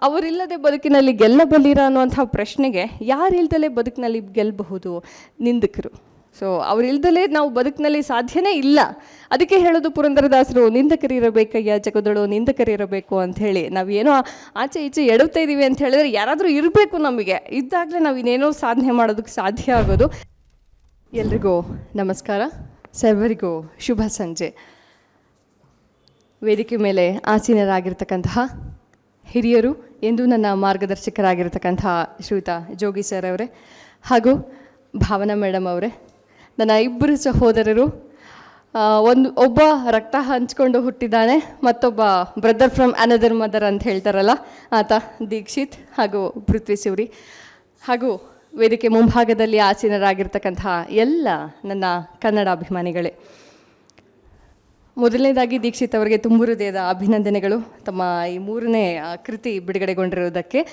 ಅವರಿಲ್ಲದೆ ಬದುಕಿನಲ್ಲಿ ಗೆಲ್ಲಬಲ್ಲಿರ ಅನ್ನುವಂಥ ಪ್ರಶ್ನೆಗೆ ಯಾರು ಇಲ್ದಲೇ ಬದುಕಿನಲ್ಲಿ ಗೆಲ್ಲಬಹುದು ನಿಂದಕರು. ಸೊ ಅವರಿಲ್ದಲೇ ನಾವು ಬದುಕಿನಲ್ಲಿ ಸಾಧ್ಯನೇ ಇಲ್ಲ. ಅದಕ್ಕೆ ಹೇಳೋದು ಪುರಂದರದಾಸರು ನಿಂದಕರಿರಬೇಕಯ್ಯ ಜಗದಳು ನಿಂದಕರಿರಬೇಕು ಅಂತ ಹೇಳಿ ನಾವೇನೋ ಆಚೆ ಈಚೆ ಎಡುತ್ತಾ ಇದ್ದೀವಿ ಅಂತ ಹೇಳಿದ್ರೆ ಯಾರಾದರೂ ಇರಬೇಕು ನಮಗೆ. ಇದ್ದಾಗಲೇ ನಾವು ಇನ್ನೇನೋ ಸಾಧನೆ ಮಾಡೋದಕ್ಕೆ ಸಾಧ್ಯ ಆಗೋದು. ಎಲ್ರಿಗೂ ನಮಸ್ಕಾರ. ಸರ್ವರಿಗೂ ಶುಭ ಸಂಜೆ. ವೇದಿಕೆ ಮೇಲೆ ಆಸೀನರಾಗಿರ್ತಕ್ಕಂತಹ ಹಿರಿಯರು ಎಂದು ನನ್ನ ಮಾರ್ಗದರ್ಶಕರಾಗಿರತಕ್ಕಂಥ ಶ್ರೀಯುತ ಜೋಗಿ ಸರ್ ಅವರೇ ಹಾಗೂ ಭಾವನಾ ಮೇಡಮ್ ಅವರೇ, ನನ್ನ ಇಬ್ಬರು ಸಹೋದರರು ಒಂದು, ಒಬ್ಬ ರಕ್ತ ಹಂಚ್ಕೊಂಡು ಹುಟ್ಟಿದ್ದಾನೆ, ಮತ್ತೊಬ್ಬ ಬ್ರದರ್ ಫ್ರಮ್ ಅನದರ್ ಮದರ್ ಅಂತ ಹೇಳ್ತಾರಲ್ಲ, ಆತ ದೀಕ್ಷಿತ್ ಹಾಗೂ ಪೃಥ್ವಿ ಸೂರಿ. ಹಾಗೂ ವೇದಿಕೆ ಮುಂಭಾಗದಲ್ಲಿ ಆಸೀನರಾಗಿರ್ತಕ್ಕಂತಹ ಎಲ್ಲ ನನ್ನ ಕನ್ನಡ ಅಭಿಮಾನಿಗಳೇ. ಮೊದಲನೇದಾಗಿ ದೀಕ್ಷಿತ್ ಅವರಿಗೆ ತುಂಬು ಹೃದಯದ ಅಭಿನಂದನೆಗಳು. ತಮ್ಮ ಈ ಮೂರನೇ ಕೃತಿ ಬಿಡುಗಡೆಗೊಂಡಿರುವುದಕ್ಕೆ.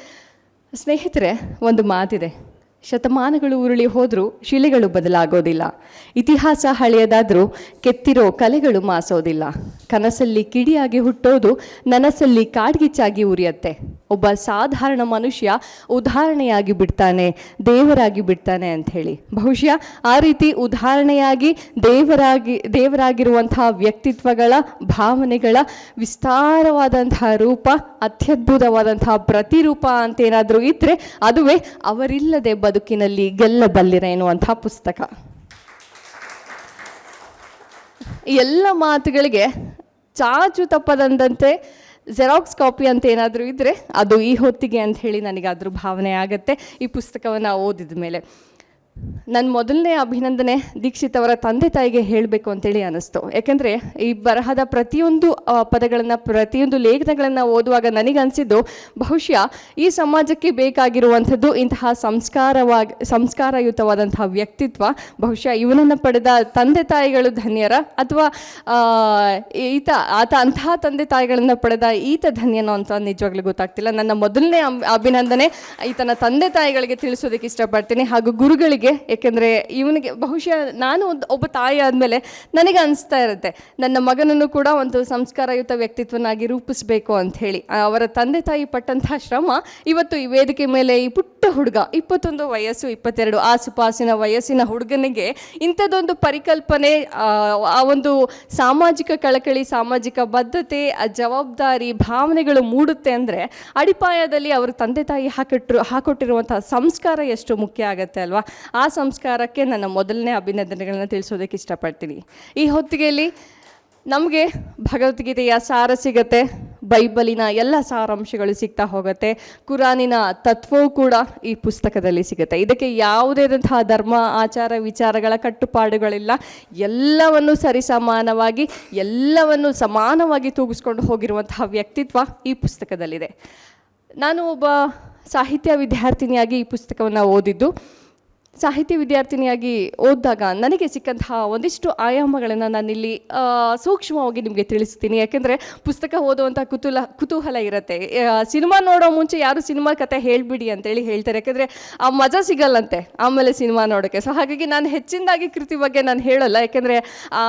ಸ್ನೇಹಿತರೆ, ಒಂದು ಮಾತಿದೆ. ಶತಮಾನಗಳು ಉರುಳಿ ಹೋದರೂ ಶಿಲೆಗಳು ಬದಲಾಗೋದಿಲ್ಲ. ಇತಿಹಾಸ ಹಳೆಯದಾದರೂ ಕೆತ್ತಿರೋ ಕಲೆಗಳು ಮಾಸೋದಿಲ್ಲ. ಕನಸಲ್ಲಿ ಕಿಡಿಯಾಗಿ ಹುಟ್ಟೋದು, ನನಸಲ್ಲಿ ಕಾಡ್ಗಿಚ್ಚಾಗಿ ಉರಿಯತ್ತೆ. ಒಬ್ಬ ಸಾಧಾರಣ ಮನುಷ್ಯ ಉದಾಹರಣೆಯಾಗಿ ಬಿಡ್ತಾನೆ, ದೇವರಾಗಿ ಬಿಡ್ತಾನೆ ಅಂತ ಹೇಳಿ. ಬಹುಶಃ ಆ ರೀತಿ ಉದಾಹರಣೆಯಾಗಿ ದೇವರಾಗಿ ದೇವರಾಗಿರುವಂತಹ ವ್ಯಕ್ತಿತ್ವಗಳ, ಭಾವನೆಗಳ ವಿಸ್ತಾರವಾದಂತಹ ರೂಪ ಅತ್ಯದ್ಭುತವಾದಂತಹ ಪ್ರತಿರೂಪ ಅಂತ ಏನಾದರೂ ಇದ್ದರೆ ಅದುವೇ ಅವರಿಲ್ಲದೆ ಬದುಕಿನಲ್ಲಿ ಗೆಲ್ಲಬಲ್ಲಿರ ಎನ್ನುವಂಥ ಪುಸ್ತಕ. ಎಲ್ಲ ಮಾತುಗಳಿಗೆ ಚಾಚು ತಪ್ಪದಂತೆ ಜೆರಾಕ್ಸ್ ಕಾಪಿ ಅಂತ ಏನಾದರೂ ಇದ್ದರೆ ಅದು ಈ ಹೊತ್ತಿಗೆ ಅಂತ ಹೇಳಿ ನನಗೆ ಅದ್ರ ಭಾವನೆ ಆಗುತ್ತೆ. ಈ ಪುಸ್ತಕವನ್ನು ಓದಿದ ಮೇಲೆ ನನ್ನ ಮೊದಲನೇ ಅಭಿನಂದನೆ ದೀಕ್ಷಿತ್ ಅವರ ತಂದೆ ತಾಯಿಗೆ ಹೇಳಬೇಕು ಅಂತೇಳಿ ಅನ್ನಿಸ್ತು. ಯಾಕಂದರೆ ಈ ಬರಹದ ಪ್ರತಿಯೊಂದು ಪದಗಳನ್ನು, ಪ್ರತಿಯೊಂದು ಲೇಖನಗಳನ್ನು ಓದುವಾಗ ನನಗನ್ಸಿದ್ದು ಬಹುಶಃ ಈ ಸಮಾಜಕ್ಕೆ ಬೇಕಾಗಿರುವಂಥದ್ದು ಇಂತಹ ಸಂಸ್ಕಾರವಾಗಿ, ಸಂಸ್ಕಾರಯುತವಾದಂತಹ ವ್ಯಕ್ತಿತ್ವ, ಬಹುಶಃ ಇವನನ್ನು ಪಡೆದ ತಂದೆ ತಾಯಿಗಳು ಧನ್ಯರ ಅಥವಾ ಈತ, ಆತ ಅಂತಹ ತಂದೆ ತಾಯಿಗಳನ್ನು ಪಡೆದ ಈತ ಧನ್ಯನೋ ಅಂತ ನಿಜವಾಗ್ಲೂ ಗೊತ್ತಾಗ್ತಿಲ್ಲ. ನನ್ನ ಮೊದಲನೇ ಅಭಿನಂದನೆ ಈತನ ತಂದೆ ತಾಯಿಗಳಿಗೆ ತಿಳಿಸೋದಕ್ಕೆ ಇಷ್ಟಪಡ್ತೀನಿ. ಹಾಗೂ ಗುರುಗಳಿಗೆ ಏಕೆಂದರೆ ಇವನಿಗೆ ಬಹುಶಃ ನಾನು ಒಂದು ಒಬ್ಬ ತಾಯಿ ಆದಮೇಲೆ ನನಗೆ ಅನಿಸ್ತಾ ಇರುತ್ತೆ ನನ್ನ ಮಗನನ್ನು ಕೂಡ ಒಂದು ಸಂಸ್ಕಾರಯುತ ವ್ಯಕ್ತಿತ್ವನಾಗಿ ರೂಪಿಸಬೇಕು ಅಂತ ಹೇಳಿ. ಅವರ ತಂದೆ ತಾಯಿ ಪಟ್ಟಂತಹ ಶ್ರಮ ಇವತ್ತು ಈ ವೇದಿಕೆ ಮೇಲೆ ಈ ಪುಟ್ಟ ಹುಡುಗ ಇಪ್ಪತ್ತೊಂದು ವಯಸ್ಸು ಇಪ್ಪತ್ತೆರಡು ಆಸುಪಾಸಿನ ವಯಸ್ಸಿನ ಹುಡುಗನಿಗೆ ಇಂಥದ್ದೊಂದು ಪರಿಕಲ್ಪನೆ ಆ, ಆ ಒಂದು ಸಾಮಾಜಿಕ ಕಳಕಳಿ ಸಾಮಾಜಿಕ ಬದ್ಧತೆ ಆ ಜವಾಬ್ದಾರಿ ಭಾವನೆಗಳು ಮೂಡುತ್ತೆ ಅಂದರೆ ಅಡಿಪಾಯದಲ್ಲಿ ಅವರು ತಂದೆ ತಾಯಿ ಹಾಕಿಟ್ರು ಹಾಕೊಟ್ಟಿರುವಂತಹ ಸಂಸ್ಕಾರ ಎಷ್ಟು ಮುಖ್ಯ ಆಗುತ್ತೆ ಅಲ್ವಾ? ಆ ಸಂಸ್ಕಾರಕ್ಕೆ ನನ್ನ ಮೊದಲನೇ ಅಭಿನಂದನೆಗಳನ್ನ ತಿಳಿಸೋದಕ್ಕೆ ಇಷ್ಟಪಡ್ತೀನಿ. ಈ ಹೊತ್ತಿಗೆಯಲ್ಲಿ ನಮಗೆ ಭಗವದ್ಗೀತೆಯ ಸಾರ ಸಿಗತ್ತೆ, ಬೈಬಲಿನ ಎಲ್ಲ ಸಾರಾಂಶಗಳು ಸಿಗ್ತಾ ಹೋಗುತ್ತೆ, ಕುರಾನಿನ ತತ್ವವೂ ಕೂಡ ಈ ಪುಸ್ತಕದಲ್ಲಿ ಸಿಗುತ್ತೆ. ಇದಕ್ಕೆ ಯಾವುದೇದಂತಹ ಧರ್ಮ, ಆಚಾರ, ವಿಚಾರಗಳ ಕಟ್ಟುಪಾಡುಗಳಿಲ್ಲ. ಎಲ್ಲವನ್ನು ಸರಿಸಮಾನವಾಗಿ, ಎಲ್ಲವನ್ನು ಸಮಾನವಾಗಿ ತೂಗಿಸ್ಕೊಂಡು ಹೋಗಿರುವಂತಹ ವ್ಯಕ್ತಿತ್ವ ಈ ಪುಸ್ತಕದಲ್ಲಿದೆ. ನಾನು ಒಬ್ಬ ಸಾಹಿತ್ಯ ವಿದ್ಯಾರ್ಥಿನಿಯಾಗಿ ಈ ಪುಸ್ತಕವನ್ನು ಓದಿದ್ದು. ಸಾಹಿತ್ಯ ವಿದ್ಯಾರ್ಥಿನಿಯಾಗಿ ಓದಿದಾಗ ನನಗೆ ಸಿಕ್ಕಂತಹ ಒಂದಿಷ್ಟು ಆಯಾಮಗಳನ್ನು ನಾನಿಲ್ಲಿ ಸೂಕ್ಷ್ಮವಾಗಿ ನಿಮಗೆ ತಿಳಿಸ್ತೀನಿ. ಯಾಕೆಂದರೆ ಪುಸ್ತಕ ಓದುವಂಥ ಕುತೂಹಲ ಕುತೂಹಲ ಇರುತ್ತೆ. ಸಿನಿಮಾ ನೋಡೋ ಮುಂಚೆ ಯಾರು ಸಿನಿಮಾ ಕತೆ ಹೇಳಿಬಿಡಿ ಅಂತೇಳಿ ಹೇಳ್ತಾರೆ. ಯಾಕೆಂದರೆ ಆ ಮಜಾ ಸಿಗಲ್ಲಂತೆ ಆಮೇಲೆ ಸಿನಿಮಾ ನೋಡೋಕ್ಕೆ ಸೊ ಹಾಗಾಗಿ ನಾನು ಹೆಚ್ಚಿನದಾಗಿ ಕೃತಿ ಬಗ್ಗೆ ನಾನು ಹೇಳಲ್ಲ. ಯಾಕೆಂದರೆ ಆ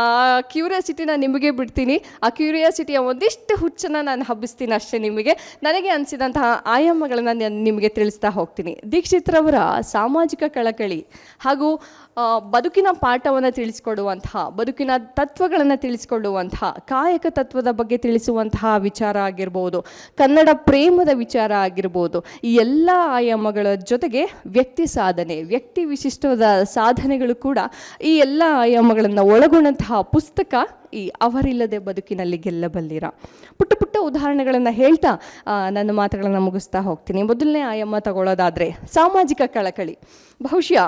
ಕ್ಯೂರಿಯಾಸಿಟಿನ ನಿಮಗೆ ಬಿಡ್ತೀನಿ. ಆ ಕ್ಯೂರಿಯಾಸಿಟಿಯ ಒಂದಿಷ್ಟು ಹುಚ್ಚನ್ನು ನಾನು ಹಬ್ಬಿಸ್ತೀನಿ ಅಷ್ಟೇ ನಿಮಗೆ. ನನಗೆ ಅನಿಸಿದಂತಹ ಆಯಾಮಗಳನ್ನು ನಾನು ನಿಮಗೆ ತಿಳಿಸ್ತಾ ಹೋಗ್ತೀನಿ. ದೀಕ್ಷಿತ್ರವರ ಸಾಮಾಜಿಕ ಕಳಕಳಿ ಹಾಗೂ ಆ, ಬದುಕಿನ ಪಾಠವನ್ನು ತಿಳಿಸ್ಕೊಡುವಂತಹ ಬದುಕಿನ ತತ್ವಗಳನ್ನು ತಿಳಿಸ್ಕೊಡುವಂತಹ ಕಾಯಕ ತತ್ವದ ಬಗ್ಗೆ ತಿಳಿಸುವಂತಹ ವಿಚಾರ ಆಗಿರ್ಬೋದು ಕನ್ನಡ ಪ್ರೇಮದ ವಿಚಾರ ಆಗಿರ್ಬೋದು ಈ ಎಲ್ಲ ಆಯಾಮಗಳ ಜೊತೆಗೆ ವ್ಯಕ್ತಿ ಸಾಧನೆ ವ್ಯಕ್ತಿ ವಿಶಿಷ್ಟವಾದ ಸಾಧನೆಗಳು ಕೂಡ ಈ ಎಲ್ಲ ಆಯಾಮಗಳನ್ನು ಒಳಗೊಂಡಂತಹ ಪುಸ್ತಕ ಈ ಅವರಿಲ್ಲದೆ ಬದುಕಿನಲ್ಲಿ ಗೆಲ್ಲಬಲ್ಲಿರ? ಪುಟ್ಟ ಪುಟ್ಟ ಉದಾಹರಣೆಗಳನ್ನು ಹೇಳ್ತಾ ನನ್ನ ಮಾತುಗಳನ್ನು ಮುಗಿಸ್ತಾ ಹೋಗ್ತೀನಿ. ಮೊದಲನೇ ಆಯಮ್ಮ ತಗೊಳ್ಳೋದಾದರೆ, ಸಾಮಾಜಿಕ ಕಳಕಳಿ. ಬಹುಶಃ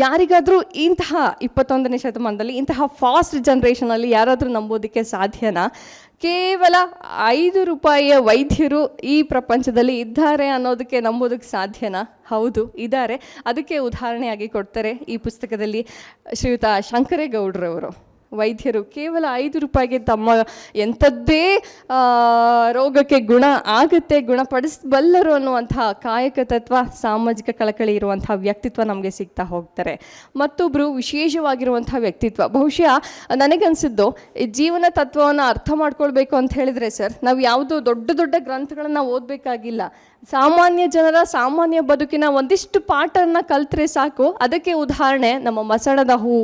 ಯಾರಿಗಾದರೂ ಇಂತಹ ಇಪ್ಪತ್ತೊಂದನೇ ಶತಮಾನದಲ್ಲಿ, ಇಂತಹ ಫಾಸ್ಟ್ ಜನ್ರೇಷನಲ್ಲಿ ಯಾರಾದರೂ ನಂಬೋದಕ್ಕೆ ಸಾಧ್ಯನಾ? ಕೇವಲ ಐದು ರೂಪಾಯಿಯ ವೈದ್ಯರು ಈ ಪ್ರಪಂಚದಲ್ಲಿ ಇದ್ದಾರೆ ಅನ್ನೋದಕ್ಕೆ ನಂಬೋದಕ್ಕೆ ಸಾಧ್ಯನಾ? ಹೌದು, ಇದ್ದಾರೆ. ಅದಕ್ಕೆ ಉದಾಹರಣೆಯಾಗಿ ಕೊಡ್ತಾರೆ ಈ ಪುಸ್ತಕದಲ್ಲಿ ಶ್ರೀಯುತ ಶಂಕರೇಗೌಡ್ರವರು. ವೈದ್ಯರು ಕೇವಲ ಐದು ರೂಪಾಯಿಗೆ ತಮ್ಮ ಎಂಥದ್ದೇ ರೋಗಕ್ಕೆ ಗುಣ ಆಗುತ್ತೆ, ಗುಣಪಡಿಸಬಲ್ಲರು ಅನ್ನುವಂತಹ ಕಾಯಕ ತತ್ವ, ಸಾಮಾಜಿಕ ಕಳಕಳಿ ಇರುವಂತಹ ವ್ಯಕ್ತಿತ್ವ ನಮಗೆ ಸಿಗ್ತಾ ಹೋಗ್ತಾರೆ. ಮತ್ತೊಬ್ಬರು ವಿಶೇಷವಾಗಿರುವಂತಹ ವ್ಯಕ್ತಿತ್ವ. ಬಹುಶಃ ನನಗನ್ಸಿದ್ದು ಜೀವನ ತತ್ವವನ್ನು ಅರ್ಥ ಮಾಡ್ಕೊಳ್ಬೇಕು ಅಂತ ಹೇಳಿದ್ರೆ ಸರ್, ನಾವು ಯಾವುದೋ ದೊಡ್ಡ ದೊಡ್ಡ ಗ್ರಂಥಗಳನ್ನು ಓದಬೇಕಾಗಿಲ್ಲ. ಸಾಮಾನ್ಯ ಜನರ ಸಾಮಾನ್ಯ ಬದುಕಿನ ಒಂದಿಷ್ಟು ಪಾಠನ ಕಲ್ತ್ರೆ ಸಾಕು. ಅದಕ್ಕೆ ಉದಾಹರಣೆ, ನಮ್ಮ ಮಸಣದ ಹೂ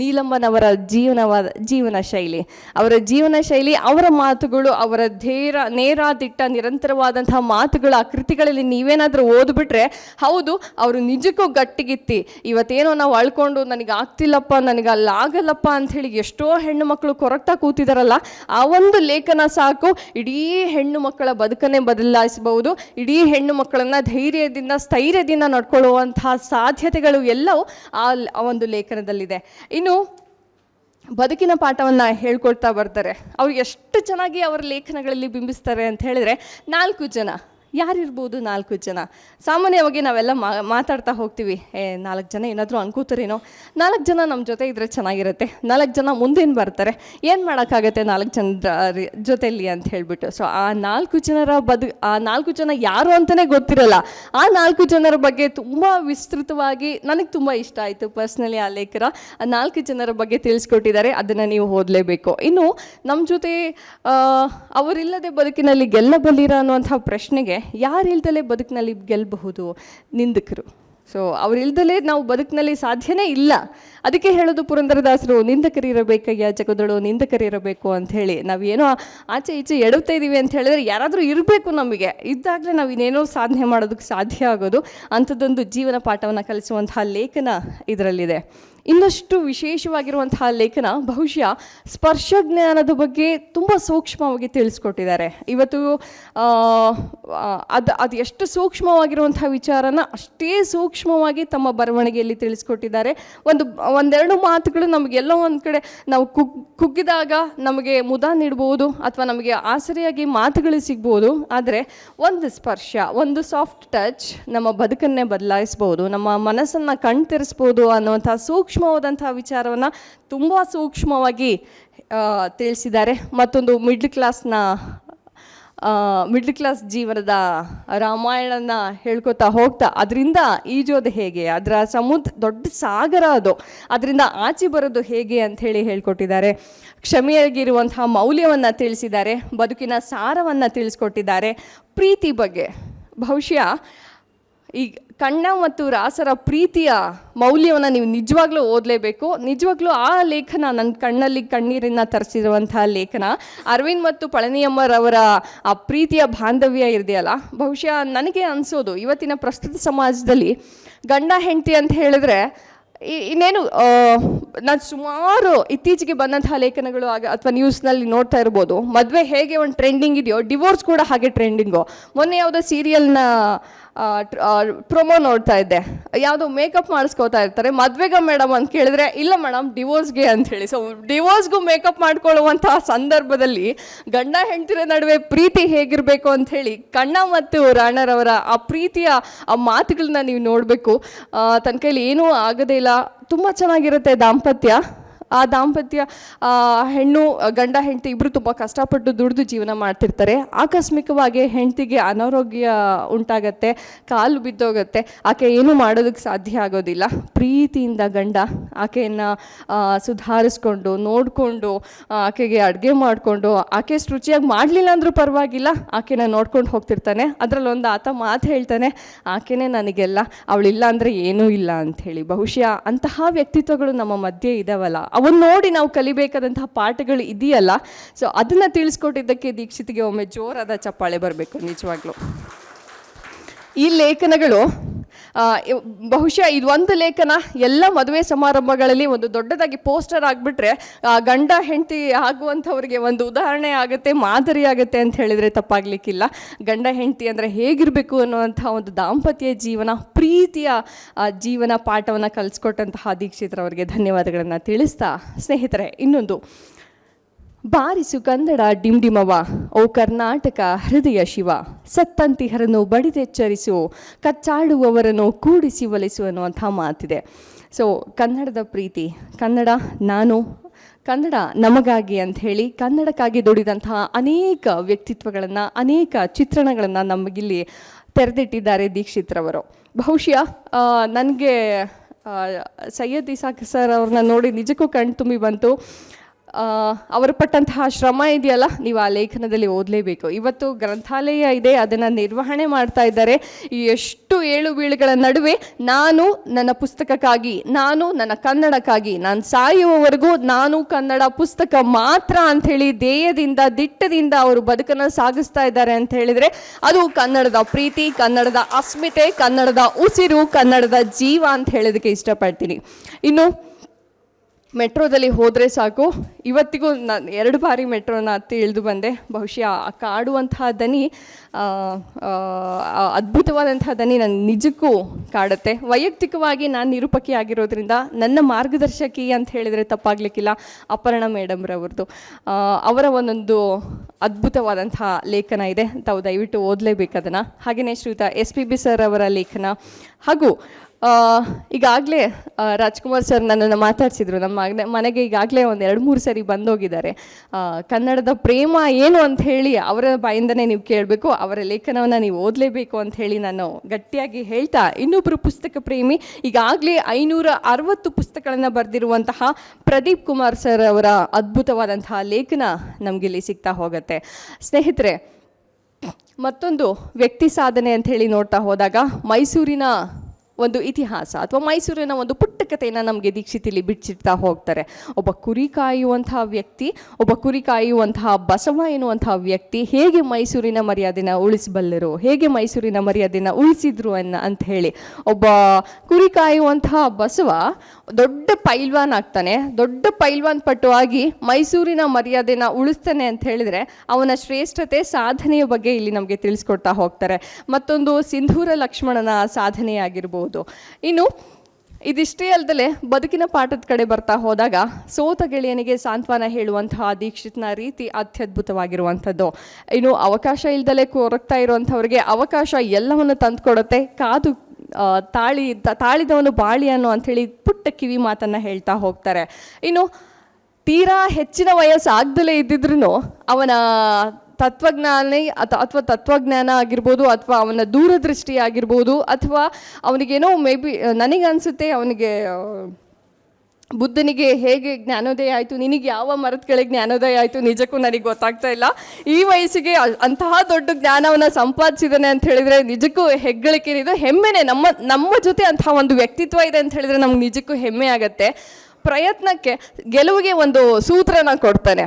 ನೀಲಂಬನವರ ಜೀವನವಾದ, ಜೀವನ ಶೈಲಿ. ಅವರ ಜೀವನ ಶೈಲಿ, ಅವರ ಮಾತುಗಳು, ಅವರ ಧೇರ ನೇರ ದಿಟ್ಟ ನಿರಂತರವಾದಂತಹ ಮಾತುಗಳು ಆ ಕೃತಿಗಳಲ್ಲಿ ನೀವೇನಾದರೂ ಓದ್ಬಿಟ್ರೆ ಹೌದು, ಅವರು ನಿಜಕ್ಕೂ ಗಟ್ಟಿಗಿತ್ತಿ. ಇವತ್ತೇನೋ ನಾವು ಅಳ್ಕೊಂಡು ನನಗೆ ಆಗ್ತಿಲ್ಲಪ್ಪ ನನಗೆ ಅಲ್ಲಿ ಆಗಲ್ಲಪ್ಪ ಅಂಥೇಳಿ ಎಷ್ಟೋ ಹೆಣ್ಣು ಮಕ್ಕಳು ಕೊರಗ್ತಾ ಕೂತಿದಾರಲ್ಲ, ಆ ಒಂದು ಲೇಖನ ಸಾಕು. ಇಡೀ ಹೆಣ್ಣು ಮಕ್ಕಳ ಬದುಕನ್ನೇ ಬದಲಾಯಿಸಬಹುದು, ಇಡೀ ಹೆಣ್ಣು ಮಕ್ಕಳನ್ನು ಧೈರ್ಯದಿಂದ, ಸ್ಥೈರ್ಯದಿಂದ ನಡ್ಕೊಳ್ಳುವಂತಹ ಸಾಧ್ಯತೆಗಳು ಎಲ್ಲವೂ ಆ ಒಂದು ಲೇಖನದಲ್ಲಿದೆ. ಇನ್ನು ಬದುಕಿನ ಪಾಠವನ್ನು ಹೇಳ್ಕೊಳ್ತಾ ಬರ್ತಾರೆ. ಅವ್ರು ಎಷ್ಟು ಚೆನ್ನಾಗಿ ಅವರ ಲೇಖನಗಳಲ್ಲಿ ಬಿಂಬಿಸ್ತಾರೆ ಅಂತ ಹೇಳಿದ್ರೆ ನಾಲ್ಕು ಜನ ಯಾರಿರ್ಬೋದು ನಾಲ್ಕು ಜನ. ಸಾಮಾನ್ಯವಾಗಿ ನಾವೆಲ್ಲ ಮಾತಾಡ್ತಾ ಹೋಗ್ತೀವಿ. ಏ, ನಾಲ್ಕು ಜನ ಏನಾದರೂ ಅನ್ಕೋತಾರೇನೋ. ನಾಲ್ಕು ಜನ ನಮ್ಮ ಜೊತೆ ಇದ್ರೆ ಚೆನ್ನಾಗಿರುತ್ತೆ. ನಾಲ್ಕು ಜನ ಮುಂದೇನು ಬರ್ತಾರೆ? ಏನು ಮಾಡೋಕ್ಕಾಗತ್ತೆ ನಾಲ್ಕು ಜನರ ಜೊತೆಯಲ್ಲಿ ಅಂತ ಹೇಳಿಬಿಟ್ಟು. ಸೊ ಆ ನಾಲ್ಕು ಜನರ ಬದು, ಆ ನಾಲ್ಕು ಜನ ಯಾರು ಅಂತಲೇ ಗೊತ್ತಿರಲ್ಲ. ಆ ನಾಲ್ಕು ಜನರ ಬಗ್ಗೆ ತುಂಬ ವಿಸ್ತೃತವಾಗಿ ನನಗೆ ತುಂಬ ಇಷ್ಟ ಆಯಿತು ಪರ್ಸ್ನಲಿ ಆ ಲೇಖರ. ಆ ನಾಲ್ಕು ಜನರ ಬಗ್ಗೆ ತಿಳಿಸ್ಕೊಟ್ಟಿದ್ದಾರೆ. ಅದನ್ನು ನೀವು ಓದಲೇಬೇಕು. ಇನ್ನು ನಮ್ಮ ಜೊತೆ ಅವರಿಲ್ಲದೆ ಬದುಕಿನಲ್ಲಿ ಗೆಲ್ಲಬಲ್ಲಿರ ಅನ್ನುವಂಥ ಪ್ರಶ್ನೆಗೆ ಯಾರಿಲ್ದಲೇ ಬದುಕಿನಲ್ಲಿ ಗೆಲ್ಲಬಹುದು ನಿಂದಕರು. ಸೊ ಅವರಿಲ್ದಲೇ ನಾವು ಬದುಕಿನಲ್ಲಿ ಸಾಧ್ಯನೇ ಇಲ್ಲ. ಅದಕ್ಕೆ ಹೇಳೋದು ಪುರಂದರದಾಸರು, ನಿಂದಕರಿರಬೇಕಯ್ಯ ಜಗದಳು, ನಿಂದಕರಿರಬೇಕು ಅಂತ ಹೇಳಿ. ನಾವೇನೋ ಆಚೆ ಈಚೆ ಎಡುತ್ತಾ ಇದ್ದೀವಿ ಅಂತ ಹೇಳಿದ್ರೆ ಯಾರಾದರೂ ಇರಬೇಕು ನಮಗೆ. ಇದ್ದಾಗಲೇ ನಾವು ಇನ್ನೇನೋ ಸಾಧನೆ ಮಾಡೋದಕ್ಕೆ ಸಾಧ್ಯ ಆಗೋದು. ಅಂಥದ್ದೊಂದು ಜೀವನ ಪಾಠವನ್ನು ಕಲಿಸುವಂತಹ ಲೇಖನ ಇದರಲ್ಲಿದೆ. ಇನ್ನಷ್ಟು ವಿಶೇಷವಾಗಿರುವಂತಹ ಲೇಖನ ಬಹುಶಃ ಸ್ಪರ್ಶ ಜ್ಞಾನದ ಬಗ್ಗೆ ತುಂಬ ಸೂಕ್ಷ್ಮವಾಗಿ ತಿಳಿಸ್ಕೊಟ್ಟಿದ್ದಾರೆ. ಇವತ್ತು ಅದು ಅದು ಎಷ್ಟು ಸೂಕ್ಷ್ಮವಾಗಿರುವಂತಹ ವಿಚಾರನ ಅಷ್ಟೇ ಸೂಕ್ಷ್ಮವಾಗಿ ತಮ್ಮ ಬರವಣಿಗೆಯಲ್ಲಿ ತಿಳಿಸ್ಕೊಟ್ಟಿದ್ದಾರೆ. ಒಂದು, ಒಂದೆರಡು ಮಾತುಗಳು ನಮಗೆಲ್ಲೋ ಒಂದು ಕಡೆ ನಾವು ಕುಗ್, ಕುಗ್ಗಿದಾಗ ನಮಗೆ ಮುದ ನೀಡ್ಬೋದು ಅಥವಾ ನಮಗೆ ಆಸರೆಯಾಗಿ ಮಾತುಗಳು ಸಿಗ್ಬೋದು. ಆದರೆ ಒಂದು ಸ್ಪರ್ಶ, ಒಂದು ಸಾಫ್ಟ್ ಟಚ್ ನಮ್ಮ ಬದುಕನ್ನೇ ಬದಲಾಯಿಸ್ಬೋದು, ನಮ್ಮ ಮನಸ್ಸನ್ನು ಕಣ್ತೆರೆಸ್ಬೋದು ಅನ್ನುವಂಥ ಸೂಕ್ಷ್ಮವಾದಂಥ ವಿಚಾರವನ್ನು ತುಂಬ ಸೂಕ್ಷ್ಮವಾಗಿ ತಿಳಿಸಿದ್ದಾರೆ. ಮತ್ತೊಂದು ಮಿಡ್ಲ್ ಕ್ಲಾಸ್ನ ಮಿಡ್ಲ್ ಕ್ಲಾಸ್ ಜೀವನದ ರಾಮಾಯಣನ ಹೇಳ್ಕೊತಾ ಹೋಗ್ತಾ, ಅದರಿಂದ ಈಜೋದು ಹೇಗೆ? ಅದರ ಸಮುದ್ರ ದೊಡ್ಡ ಸಾಗರ ಅದು. ಅದರಿಂದ ಆಚೆ ಬರೋದು ಹೇಗೆ ಅಂತ ಹೇಳಿ ಹೇಳ್ಕೊಟ್ಟಿದ್ದಾರೆ. ಕ್ಷಮೆಯಾಗಿರುವಂತಹ ಮೌಲ್ಯವನ್ನು ತಿಳಿಸಿದ್ದಾರೆ, ಬದುಕಿನ ಸಾರವನ್ನು ತಿಳಿಸ್ಕೊಟ್ಟಿದ್ದಾರೆ. ಪ್ರೀತಿ ಬಗ್ಗೆ ಬಹುಶಃ ಈ ಕಣ್ಣ ಮತ್ತು ರಾಸರ ಪ್ರೀತಿಯ ಮೌಲ್ಯವನ್ನು ನೀವು ನಿಜವಾಗ್ಲೂ ಓದಲೇಬೇಕು. ನಿಜವಾಗ್ಲೂ ಆ ಲೇಖನ ನನ್ನ ಕಣ್ಣಲ್ಲಿ ಕಣ್ಣೀರಿನ ತರಿಸಿರುವಂತಹ ಲೇಖನ. ಅರವಿಂದ್ ಮತ್ತು ಪಳನಿಯಮ್ಮರವರ ಆ ಪ್ರೀತಿಯ ಬಾಂಧವ್ಯ ಇದೆಯಲ್ಲ ಬಹುಶಃ ನನಗೆ ಅನಿಸೋದು ಇವತ್ತಿನ ಪ್ರಸ್ತುತ ಸಮಾಜದಲ್ಲಿ ಗಂಡ ಹೆಂಡತಿ ಅಂತ ಹೇಳಿದ್ರೆ ಇನ್ನೇನು ನಾನು ಸುಮಾರು ಇತ್ತೀಚೆಗೆ ಬಂದಂತಹ ಲೇಖನಗಳು ಆಗ ಅಥವಾ ನ್ಯೂಸ್ನಲ್ಲಿ ನೋಡ್ತಾ ಇರ್ಬೋದು. ಮದುವೆ ಹೇಗೆ ಒಂದು ಟ್ರೆಂಡಿಂಗ್ ಇದೆಯೋ ಡಿವೋರ್ಸ್ ಕೂಡ ಹಾಗೆ ಟ್ರೆಂಡಿಂಗು ಮೊನ್ನೆ ಯಾವುದೋ ಸೀರಿಯಲ್ನ ಪ್ರೊಮೋ ನೋಡ್ತಾ ಇದ್ದೆ. ಯಾವುದೋ ಮೇಕಪ್ ಮಾಡಿಸ್ಕೋತಾ ಇರ್ತಾರೆ. ಮದುವೆಗ ಮೇಡಮ್ ಅಂತ ಕೇಳಿದ್ರೆ, ಇಲ್ಲ ಮೇಡಮ್ ಡಿವೋರ್ಸ್ಗೆ ಅಂತ ಹೇಳಿ ಸೊ ಡಿವೋರ್ಸ್ಗೂ ಮೇಕಪ್ ಮಾಡ್ಕೊಳ್ಳುವಂತಹ ಸಂದರ್ಭದಲ್ಲಿ ಗಂಡ ಹೆಂಡತಿರ ನಡುವೆ ಪ್ರೀತಿ ಹೇಗಿರಬೇಕು ಅಂತ ಹೇಳಿ ಕಣ್ಣ ಮತ್ತು ರಾಣರವರ ಆ ಪ್ರೀತಿಯ ಆ ಮಾತುಗಳನ್ನ ನೀವು ನೋಡಬೇಕು. ತನ್ನ ಕೈಲಿ ಏನೂ ಆಗೋದೇ ಇಲ್ಲ. ತುಂಬ ಚೆನ್ನಾಗಿರುತ್ತೆ ದಾಂಪತ್ಯ. ಆ ದಾಂಪತ್ಯ ಹೆಣ್ಣು, ಗಂಡ, ಹೆಂಡತಿ ಇಬ್ಬರು ತುಂಬ ಕಷ್ಟಪಟ್ಟು ದುಡಿದು ಜೀವನ ಮಾಡ್ತಿರ್ತಾರೆ. ಆಕಸ್ಮಿಕವಾಗಿ ಹೆಂಡತಿಗೆ ಅನಾರೋಗ್ಯ ಉಂಟಾಗತ್ತೆ, ಕಾಲು ಬಿದ್ದೋಗುತ್ತೆ, ಆಕೆ ಏನು ಮಾಡೋದಕ್ಕೆ ಸಾಧ್ಯ ಆಗೋದಿಲ್ಲ. ಪ್ರೀತಿಯಿಂದ ಗಂಡ ಆಕೆಯನ್ನು ಸುಧಾರಿಸ್ಕೊಂಡು, ನೋಡಿಕೊಂಡು ಆಕೆಗೆ ಅಡುಗೆ ಮಾಡಿಕೊಂಡು, ಆಕೆ ರುಚಿಯಾಗಿ ಮಾಡಲಿಲ್ಲ ಅಂದರೂ ಪರವಾಗಿಲ್ಲ, ಆಕೆನ ನೋಡ್ಕೊಂಡು ಹೋಗ್ತಿರ್ತಾನೆ. ಅದರಲ್ಲೊಂದು ಆತ ಮಾತು ಹೇಳ್ತಾನೆ, ಆಕೆನೇ ನನಗೆಲ್ಲ, ಅವಳಿಲ್ಲ ಅಂದರೆ ಏನೂ ಇಲ್ಲ ಅಂಥೇಳಿ. ಬಹುಶಃ ಅಂತಹ ವ್ಯಕ್ತಿತ್ವಗಳು ನಮ್ಮ ಮಧ್ಯೆ ಇದಾವಲ್ಲ ಅವನ್ನ ನೋಡಿ ನಾವು ಕಲಿಬೇಕಾದಂತಹ ಪಾಠಗಳು ಇದೆಯಲ್ಲ. ಸೊ ಅದನ್ನು ತಿಳಿಸ್ಕೊಟ್ಟಿದ್ದಕ್ಕೆ ದೀಕ್ಷಿತಿಗೆ ಒಮ್ಮೆ ಜೋರಾದ ಚಪ್ಪಾಳೆ ಬರಬೇಕು, ನಿಜವಾಗ್ಲೂ. ಈ ಲೇಖನಗಳು ಬಹುಶಃ ಇದು ಒಂದು ಲೇಖನ, ಎಲ್ಲ ಮದುವೆ ಸಮಾರಂಭಗಳಲ್ಲಿ ಒಂದು ದೊಡ್ಡದಾಗಿ ಪೋಸ್ಟರ್ ಆಗಿಬಿಟ್ರೆ ಗಂಡ, ಹೆಂಡತಿ ಆಗುವಂಥವ್ರಿಗೆ ಒಂದು ಉದಾಹರಣೆ ಆಗುತ್ತೆ, ಮಾದರಿ ಆಗುತ್ತೆ ಅಂತ ಹೇಳಿದರೆ ತಪ್ಪಾಗಲಿಕ್ಕಿಲ್ಲ. ಗಂಡ, ಹೆಂಡತಿ ಅಂದರೆ ಹೇಗಿರಬೇಕು ಅನ್ನುವಂಥ ಒಂದು ದಾಂಪತ್ಯ ಜೀವನ, ಪ್ರೀತಿಯ ಜೀವನ ಪಾಠವನ್ನು ಕಲಿಸ್ಕೊಟ್ಟಂತಹ ದೀಕ್ಷಿತ್ರವರಿಗೆ ಧನ್ಯವಾದಗಳನ್ನು ತಿಳಿಸ್ತಾ, ಸ್ನೇಹಿತರೆ, ಇನ್ನೊಂದು. ಬಾರಿಸು ಕನ್ನಡ ಡಿಂಡಿಮವ. ಓ ಕರ್ನಾಟಕ ಹೃದಯ ಶಿವ. ಸತ್ತಂತಿಹರನ್ನು ಬಡಿದೆಚ್ಚರಿಸು, ಕಚ್ಚಾಡುವವರನ್ನು ಕೂಡಿಸಿ ಒಲಿಸು ಅನ್ನುವಂಥ ಮಾತಿದೆ. ಸೊ ಕನ್ನಡದ ಪ್ರೀತಿ, ಕನ್ನಡ ನಾನು, ಕನ್ನಡ ನಮಗಾಗಿ ಅಂತ ಹೇಳಿ ಕನ್ನಡಕ್ಕಾಗಿ ದುಡಿದಂತಹ ಅನೇಕ ವ್ಯಕ್ತಿತ್ವಗಳನ್ನು, ಅನೇಕ ಚಿತ್ರಣಗಳನ್ನು ನಮಗಿಲ್ಲಿ ತೆರೆದಿಟ್ಟಿದ್ದಾರೆ ದೀಕ್ಷಿತ್ರವರು ಬಹುಶಃ ನನಗೆ ಸೈಯದ್ ಇಸಾಕ್ ಸರ್ ಅವ್ರನ್ನ ನೋಡಿ ನಿಜಕ್ಕೂ ಕಣ್ತುಂಬಿ ಬಂತು. ಅವರು ಪಟ್ಟಂತಹ ಶ್ರಮ ಇದೆಯಲ್ಲ, ನೀವು ಆ ಲೇಖನದಲ್ಲಿ ಓದಲೇಬೇಕು. ಇವತ್ತು ಗ್ರಂಥಾಲಯ ಇದೆ, ಅದನ್ನು ನಿರ್ವಹಣೆ ಮಾಡ್ತಾ ಇದ್ದಾರೆ. ಎಷ್ಟು ಏಳು ಬೀಳುಗಳ ನಡುವೆ ನಾನು ನನ್ನ ಪುಸ್ತಕಕ್ಕಾಗಿ, ನಾನು ನನ್ನ ಕನ್ನಡಕ್ಕಾಗಿ, ನಾನು ಸಾಯುವವರೆಗೂ ನಾನು ಕನ್ನಡ ಪುಸ್ತಕ ಮಾತ್ರ ಅಂಥೇಳಿ ಧ್ಯೇಯದಿಂದ ದಿಟ್ಟದಿಂದ ಅವರು ಬದುಕನ್ನು ಸಾಗಿಸ್ತಾ ಇದ್ದಾರೆ ಅಂತ ಹೇಳಿದರೆ, ಅದು ಕನ್ನಡದ ಪ್ರೀತಿ, ಕನ್ನಡದ ಅಸ್ಮಿತೆ, ಕನ್ನಡದ ಉಸಿರು, ಕನ್ನಡದ ಜೀವ ಅಂತ ಹೇಳೋದಕ್ಕೆ ಇಷ್ಟಪಡ್ತೀನಿ. ಇನ್ನು ಮೆಟ್ರೋದಲ್ಲಿ ಹೋದರೆ ಸಾಕು. ಇವತ್ತಿಗೂ ನಾನು ಎರಡು ಬಾರಿ ಮೆಟ್ರೋನ ಹತ್ತಿ ಇಳಿದು ಬಂದೆ. ಬಹುಶಃ ಆ ಕಾಡುವಂತಹ ದನಿ ಅದ್ಭುತವಾದಂತಹ ದನಿ ನನ್ನ ನಿಜಕ್ಕೂ ಕಾಡುತ್ತೆ. ವೈಯಕ್ತಿಕವಾಗಿ ನಾನು ನಿರೂಪಕಿ ಆಗಿರೋದ್ರಿಂದ ನನ್ನ ಮಾರ್ಗದರ್ಶಕಿ ಅಂತ ಹೇಳಿದರೆ ತಪ್ಪಾಗಲಿಕ್ಕಿಲ್ಲ. ಅಪರ್ಣ ಮೇಡಮ್ರವ್ರದ್ದು ಅವರ ಒಂದೊಂದು ಅದ್ಭುತವಾದಂತಹ ಲೇಖನ ಇದೆ. ತಾವು ದಯವಿಟ್ಟು ಓದಲೇಬೇಕು ಅದನ್ನು ಹಾಗೆಯೇ ಶ್ರೀಯುತ ಎಸ್ ಪಿ ಬಿ ಸರ್ ಅವರ ಲೇಖನ. ಹಾಗೂ ಈಗಾಗಲೇ ರಾಜ್ಕುಮಾರ್ ಸರ್ ನನ್ನನ್ನು ಮಾತಾಡಿಸಿದ್ರು. ನಮ್ಮ ಮನೆ- ಮನೆಗೆ ಈಗಾಗಲೇ ಒಂದು ಎರಡು ಮೂರು ಸರಿ ಬಂದೋಗಿದ್ದಾರೆ. ಕನ್ನಡದ ಪ್ರೇಮ ಏನು ಅಂತ ಹೇಳಿ ಅವರ ಬಾಯಿಂದನೇ ನೀವು ಕೇಳಬೇಕು. ಅವರ ಲೇಖನವನ್ನು ನೀವು ಓದಲೇಬೇಕು ಅಂತ ಹೇಳಿ ನಾನು ಗಟ್ಟಿಯಾಗಿ ಹೇಳ್ತಾ ಇನ್ನೊಬ್ಬರು ಪುಸ್ತಕ ಪ್ರೇಮಿ, ಈಗಾಗಲೇ ಐನೂರ ಅರವತ್ತು ಪುಸ್ತಕಗಳನ್ನು ಬರೆದಿರುವಂತಹ ಪ್ರದೀಪ್ ಕುಮಾರ್ ಸರ್ ಅವರ ಅದ್ಭುತವಾದಂತಹ ಲೇಖನ ನಮಗಿಲ್ಲಿ ಸಿಗ್ತಾ ಹೋಗುತ್ತೆ. ಸ್ನೇಹಿತರೆ, ಮತ್ತೊಂದು ವ್ಯಕ್ತಿ ಸಾಧನೆ ಅಂತ ಹೇಳಿ ನೋಡ್ತಾ ಹೋದಾಗ ಮೈಸೂರಿನ ಒಂದು ಇತಿಹಾಸ ಅಥವಾ ಮೈಸೂರಿನ ಒಂದು ಪುಟ್ಟ ಕಥೆಯನ್ನು ನಮಗೆ ದೀಕ್ಷಿತಿಲಿ ಬಿಚ್ಚಿಡ್ತಾ ಹೋಗ್ತಾರೆ. ಒಬ್ಬ ಕುರಿ ಕಾಯುವಂತಹ ವ್ಯಕ್ತಿ, ಒಬ್ಬ ಕುರಿ ಕಾಯುವಂತಹ ಬಸವ ಎನ್ನುವಂತಹ ವ್ಯಕ್ತಿ ಹೇಗೆ ಮೈಸೂರಿನ ಮರ್ಯಾದೆನ ಉಳಿಸಬಲ್ಲರು, ಹೇಗೆ ಮೈಸೂರಿನ ಮರ್ಯಾದೆನ ಉಳಿಸಿದ್ರು ಅನ್ನ ಅಂತ ಹೇಳಿ, ಒಬ್ಬ ಕುರಿ ಕಾಯುವಂತಹ ಬಸವ ದೊಡ್ಡ ಪೈಲ್ವಾನ್ ಆಗ್ತಾನೆ. ದೊಡ್ಡ ಪೈಲ್ವಾನ್ ಪಟುವಾಗಿ ಮೈಸೂರಿನ ಮರ್ಯಾದೆನ ಉಳಿಸ್ತಾನೆ ಅಂತ ಹೇಳಿದ್ರೆ ಅವನ ಶ್ರೇಷ್ಠತೆ ಸಾಧನೆಯ ಬಗ್ಗೆ ಇಲ್ಲಿ ನಮಗೆ ತಿಳಿಸ್ಕೊಡ್ತಾ ಹೋಗ್ತಾರೆ. ಮತ್ತೊಂದು ಸಿಂಧೂರ ಲಕ್ಷ್ಮಣನ ಸಾಧನೆಯಾಗಿರ್ಬೋದು ಇನ್ನು ಇದಿಷ್ಟೇ ಅಲ್ಲದೆ ಬದುಕಿನ ಪಾಠದ ಕಡೆ ಬರ್ತಾ ಹೋದಾಗ ಸೋತ ಗೆಳೆಯನಿಗೆ ಸಾಂತ್ವನ ಹೇಳುವಂತಹ ದೀಕ್ಷಿತನ ರೀತಿ ಅತ್ಯದ್ಭುತವಾಗಿರುವಂಥದ್ದು. ಇನ್ನು ಅವಕಾಶ ಇಲ್ದಲೇ ಕೊರಗ್ತಾ ಇರುವಂಥವ್ರಿಗೆ ಅವಕಾಶ ಎಲ್ಲವನ್ನು ತಂದುಕೊಡುತ್ತೆ. ಕಾದು ತಾಳಿ ತಾಳಿದವನು ಬಾಳಿ ಅನ್ನೋ ಅಂಥೇಳಿ ಪುಟ್ಟ ಕಿವಿ ಮಾತನ್ನು ಹೇಳ್ತಾ ಹೋಗ್ತಾರೆ. ಇನ್ನು ತೀರಾ ಹೆಚ್ಚಿನ ವಯಸ್ಸು ಆಗ್ದಲೇ ಇದ್ದಿದ್ರು ಅವನ ತತ್ವಜ್ಞಾನಿ ಅಥ- ಅಥವಾ ತತ್ವಜ್ಞಾನ ಆಗಿರ್ಬೋದು ಅಥವಾ ಅವನ ದೂರದೃಷ್ಟಿ ಆಗಿರ್ಬೋದು ಅಥವಾ ಅವನಿಗೇನೋ ಮೇ ಬಿ ನನಗನ್ಸುತ್ತೆ ಅವನಿಗೆ ಆ, ಬುದ್ಧನಿಗೆ ಹೇಗೆ ಜ್ಞಾನೋದಯ ಆಯಿತು, ನಿನಗೆ ಯಾವ ಮರದ ಕೆಳಗೆ ಜ್ಞಾನೋದಯ ಆಯಿತು ನಿಜಕ್ಕೂ ನನಗೆ ಗೊತ್ತಾಗ್ತಾ ಇಲ್ಲ. ಈ ವಯಸ್ಸಿಗೆ ಅಂತಹ ದೊಡ್ಡ ಜ್ಞಾನವನ್ನು ಸಂಪಾದಿಸಿದ್ದಾನೆ ಅಂತ ಹೇಳಿದರೆ ನಿಜಕ್ಕೂ ಹೆಗ್ಗಳಿಕೆ ಇದು ಹೆಮ್ಮೆನೆ. ನಮ್ಮ ನಮ್ಮ ಜೊತೆ ಅಂತಹ ಒಂದು ವ್ಯಕ್ತಿತ್ವ ಇದೆ ಅಂತ ಹೇಳಿದರೆ ನಮ್ಗೆ ನಿಜಕ್ಕೂ ಹೆಮ್ಮೆ ಆಗತ್ತೆ. ಪ್ರಯತ್ನಕ್ಕೆ ಗೆಲುವಿಗೆ ಒಂದು ಸೂತ್ರನ ಕೊಡ್ತಾನೆ.